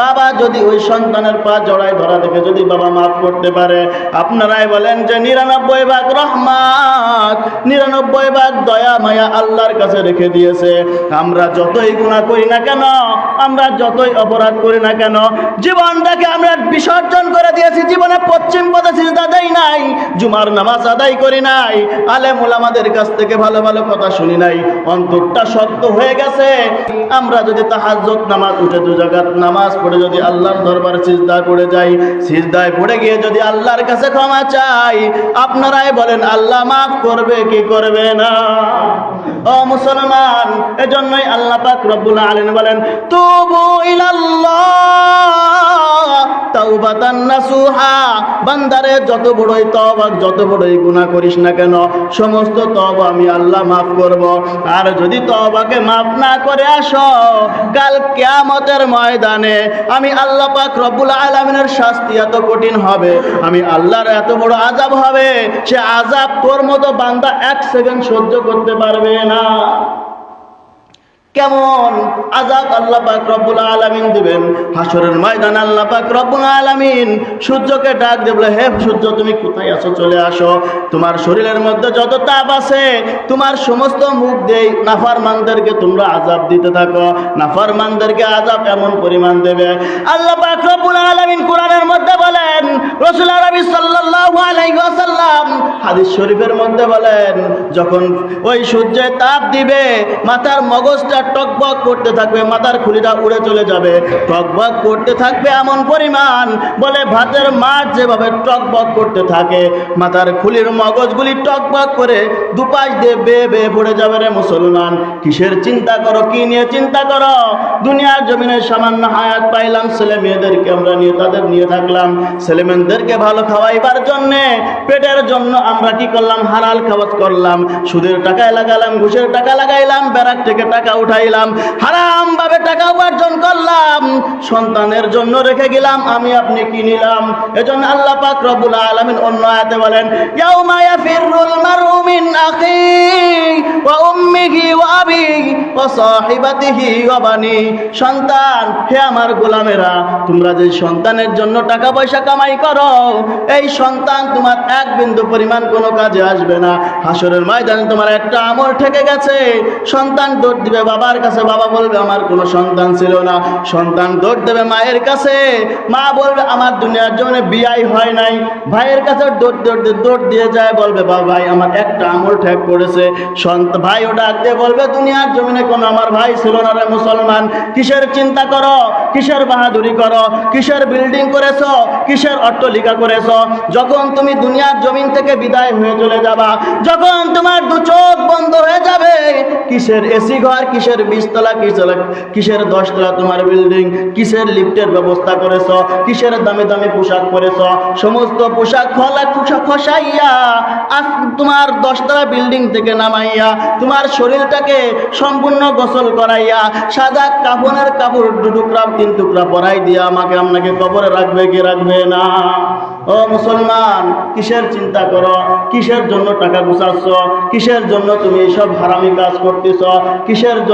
বাবা যদি ওই সন্তানের পা জড়ায় ধরা দেখে যদি বাবা মাফ করতে পারে, আপনারাই বলেন যে নিরানব্বই ভাগ রহমাত, নিরানব্বই ভাগ দয়া, মায়া আল্লাহর কাছে রেখে দিয়েছে। আমরা যতই গুণা করি না কেন, আমরা যতই অপরাধ করি না কেন, জীবনটাকে আমরা বিসর্জন করে দিয়েছি, জীবনে পশ্চিম পদে সিজদা দেই নাই, জুমার নামাজ আদায় করি নাই আলেম আমাদের কাছ থেকে ভালো ভালো কথা শুনি নাই, অন্তরটা শক্ত হয়ে গেছে। আমরা যদি তাহাজ্জত নামাজ উঠে দু জায়গাত নামাজ পড়ে যদি আল্লাহর দরবারে সিজদায় পড়ে যাই, সিজদায় পড়ে গিয়ে যদি আল্লাহর কাছে ক্ষমা চাই, আপনারাই বলেন, আল্লাহ মাফ করবে, কি করবে না? ও মুসলমান, এজন্যই আল্লাহ পাক রব্বুল আলামিন বলেন, তুবু ইলাল্লাহ তাওবাতান নাসুহা। বান্দারে, যত বড়ই তওবা, যত বড়ই গুনাহ করিস না কেন, সমস্ত তওবা আমি আল্লাহ মাফ করব। আর যদি তওবাকে মাফ না করে আসো, কাল কিয়ামতের ময়দানে আমি আল্লাহ পাক রব্বুল আলমিনের শাস্তি এত কঠিন হবে, আমি আল্লাহর এত বড় আজাব হবে, সে আজাব তোর মতো বান্দা এক সেকেন্ড সহ্য করতে পারবে না। কেমন আজাব আল্লাহ পাক রব্বুল আলামিন দিবেন? হাসরের ময়দান আল্লাহ পাক রব্বুল আলামিন সূর্যকে ডাক দিয়ে বলে, হে সূর্য, তুমি কোথায় আছো? চলে আসো। তোমার শরীরের মধ্যে যত তাপ আছে, তোমার সমস্ত মুখ দেই নাফারমানদেরকে তোমরা আজাব দিতে থাকো। নাফারমানদেরকে আজাব এমন পরিমাণ দেবে। আল্লাহ পাক রব্বুল আলামিন কোরআনের মধ্যে বলেন, রাসূল আরবি সাল্লাল্লাহু আলাইহি ওয়াসাল্লাম হাদিস শরীফের মধ্যে বলেন, যখন ওই সূর্যের তাপ দিবে, মাথার মগজটা টকবক করতে থাকবে, মাথার খুলিটা উড়ে চলে যাবে। টকবক করতে থাকবে এমন পরিমাণ, বলে ভাতের মাঠ যেভাবে টকবক করতে থাকে, মাথার খুলির মগজগুলি টকবক করে দুপাশ দিয়ে পড়ে যাবে রে মুসলমান। কিসের চিন্তা করো, কি নিয়ে চিন্তা করো? দুনিয়ার জমিনে সামান্য হায়াত পাইলাম, ছেলে মেয়েদেরকে আমরা নিয়ে, তাদের নিয়ে থাকলাম। ছেলেমেয়েদেরকে ভালো খাওয়াইবার জন্যে, পেটের জন্য আমরা কি করলাম? হালাল খাওয়াত করলাম। সুদের টাকা লাগালাম, ঘুষের টাকা লাগাইলাম, ব্যারাক থেকে টাকা উঠাইলাম হারাম ভাবে টাকা উপার্জন করলাম। সন্তানের জন্য রেখে গেলাম, আমি আপনি কি নিলাম? এজন্য আল্লাহ পাক রব্বুল আলামিন অন্য আয়াতে বলেন, ইয়াউমা ইয়াফিরুল মারউ মিন আখি ওয়া উম্মিহি ওয়া আবিহি ওয়া সাহিবাতিহি ওয়া বানি। সন্তান, হে আমার গোলামেরা, তোমরা যে সন্তানের জন্য টাকা পয়সা কামাই করো, এই সন্তান তোমার এক বিন্দু পরিমাণ কোনো কাজে আসবে না। হাসরের ময়দানে তোমার একটা আমল ঠেকে গেছে। সন্তান দৌড় দিবে বাবার কাছে বাবা বলবে, আমার কোনো সন্তান ছিল না। সন্তান দৌড় দেবে মায়ের কাছে। মা বলবে, আমার দুনিয়ার জন্য বিয়াই হয় নাই। ভাইয়ের কাছে দৌড় দৌড় দৌড় দিয়ে যায়, বলবে, বাবা ভাই, আমার একটা আঙুল ঠেক করেছে সন্ত ভাই ও ডাক দিয়ে বলবে, দুনিয়ার জমিনে কোনো আমার ভাই ছিল না রে মুসলমান। কিসের চিন্তা করো? কিসের বাহাদুরি করো? কিসের বিল্ডিং করেছ? কিসের অট্টলিকা করেছ? যখন তুমি দুনিয়ার জমিন থেকে বিদায় হয়ে চলে যাবা, যখন তোমার দু চোখ বন্ধ হয়ে যাবে, কিসের এসি ঘর, কিসের বিশতলা কিসের কিসের দশতলা তোমার বিল্ডিং কিসের লিফটের ব্যবস্থা করেছ, কিসের দামি দামি পোশাক পরেছ, সমস্ত পোশাক খোলা খসাইয়া আজ তোমার দশতলা বিল্ডিং থেকে নামাইয়া, তোমার শরীরটাকে সম্পূর্ণ গোসল করাইয়া, সাদা কাপড়ের কাপড় দু টুকরা, তিন টুকরা পরাই দিয়া আমাকে আপনাকে কবরে রাখবে কি রাখবে না? ও মুসলমান, কিসের চিন্তা করো? কিসের জন্য টাকা গুছাচ্ছ? কিসের জন্য তুমি এইসব হারামি কাজ করতেছ? কিসের জন্য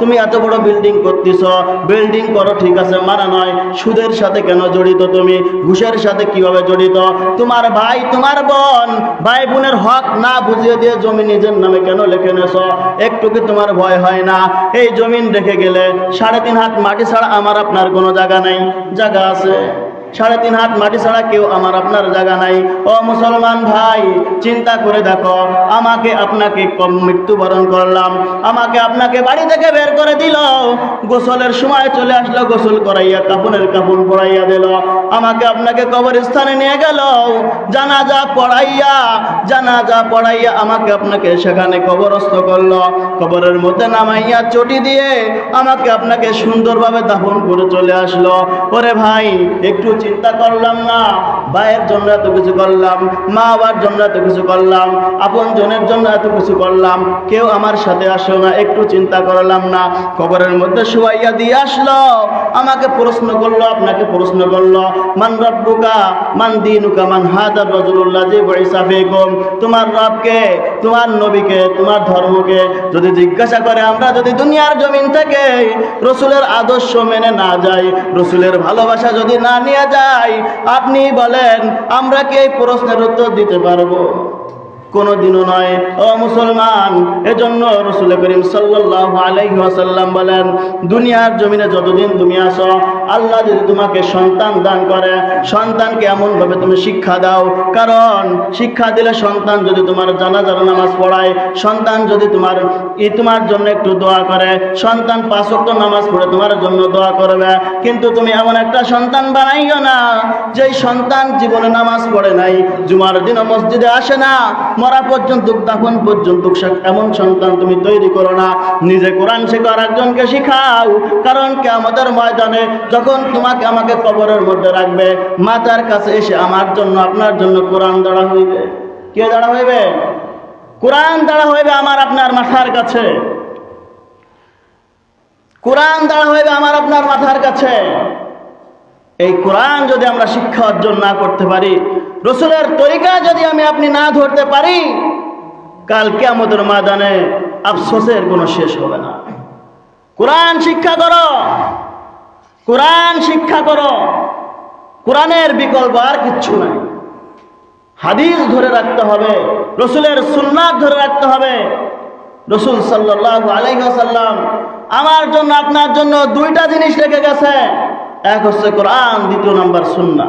তুমি এত বড় বিল্ডিং করতেছ। বিল্ডিং করো, ঠিক আছে মানা নয়। সুদের সাথে কেন জড়িত তুমি? ঘুষের সাথে কীভাবে জড়িত? তোমার ভাই, তোমার বোন, ভাই বোনের হক না বুঝিয়ে দিয়ে জমি নিজের নামে কেন লিখে নেছ? একটু কি তোমার ভয় হয় না? এই জমিন রেখে গেলে সাড়ে তিন হাত মাটি ছাড়া আমার আপনার কোনো জায়গা নেই। জায়গা আছে। সাড়ে তিন হাত মাটি ছাড়া কেউ আমার আপনার জায়গা নাই। ও মুসলমান ভাই, চিন্তা করে দেখো, আমাকে আপনাকে কম মৃত্যুবরণ করলাম। আমাকে আপনাকে বাড়ি থেকে বের করে দিল। গোসলের সময় চলে আসলো, গোসল করাইয়া কাপড়ের কাপড় পরাইয়া দিল। আমাকে আপনাকে কবরস্থানে নিয়ে গেল। জানাজা পড়াইয়া জানাজা পড়াইয়া আমাকে আপনাকে সেখানে কবরস্থ করল। কবরের মধ্যে নামাইয়া চটি দিয়ে আমাকে আপনাকে সুন্দরভাবে দাফন করে চলে আসলো। ওরে ভাই, একটু চিন্তা করলাম না। ভাইয়ের জন্য এত কিছু করলাম, মা বাবার জন্য এত কিছু করলাম আপন জনের জন্য এত কিছু করলাম, কেউ আমার সাথে আসলো না, একটু চিন্তা করলাম না। কবরের মধ্যে শুয়াইয়া দিয়ে আসলো, আমাকে প্রশ্ন করল, আপনাকে প্রশ্ন করল, মান রব্বুকা, মান দিনুকা, মান হাদার রজুল্লাহ যে বৈসা বেগম তোমার রবকে, তোমার নবীকে, তোমার ধর্মকে যদি জিজ্ঞাসা করে, আমরা যদি দুনিয়ার জমিন থেকে রসুলের আদর্শ মেনে না যাই, রসুলের ভালোবাসা যদি না নিয়ে যাই আপনি বলেন, আমরা কি এই প্রশ্নের উত্তর দিতে পারব? কোনোদিনও নয়। ও মুসলমান, এজন্য রসুল করিম সাল্লাহ আলাইহি ওয়াসাল্লাম বলেন, দুনিয়ার জমিনে যতদিন তুমি আসো আল্লাহ যদি তোমাকে সন্তান দান করে, সন্তানকে এমনভাবে তুমি শিক্ষা দাও। কারণ শিক্ষা দিলে সন্তান যদি তোমার জানাজার নামাজ পড়ায়, সন্তান যদি তোমার তোমার জন্য একটু দোয়া করে, সন্তান পাঁচ ওয়াক্ত নামাজ পড়ে তোমার জন্য দোয়া করবে। কিন্তু তুমি এমন একটা সন্তান বানাইও না, যেই সন্তান জীবনে নামাজ পড়ে নাই, জুমার দিনও মসজিদে আসে না, মরা পর্যন্ত, দাফন পর্যন্ত এমন সন্তান তুমি তৈরি করো না। নিজে কোরআন শেখো আর একজনকে শিখাও। কারণ কে আমাদের ময়দানে যখন তোমাকে আমাকে কবরের মধ্যে রাখবে, মাতার কাছে এসে আমার জন্য, আপনার জন্য কোরআন দাঁড়া হইবে। কে দাঁড়া হইবে? কোরআন দাঁড়া হইবে আমার আপনার মাথার কাছে। কোরআন দাঁড়া হইবে আমার আপনার মাথার কাছে। এই কোরআন যদি আমরা শিক্ষা অর্জন না করতে পারি, রসুলের তরিকা যদি আমি আপনি না ধরতে পারি, কাল কেমতের ময়দানে আফসোসের কোনো শেষ হবে না। কোরআন শিক্ষা করো। কোরআন শিক্ষা করো। কোরআনের বিকল্প আর কিচ্ছু নাই। হাদিস ধরে রাখতে হবে, রসুলের সুন্নাত ধরে রাখতে হবে। রসুল সাল্লাহ আলাইসাল্লাম আমার জন্য, আপনার জন্য দুইটা জিনিস রেখে গেছে। এক হচ্ছে কোরআন, দ্বিতীয় নম্বর সুন্না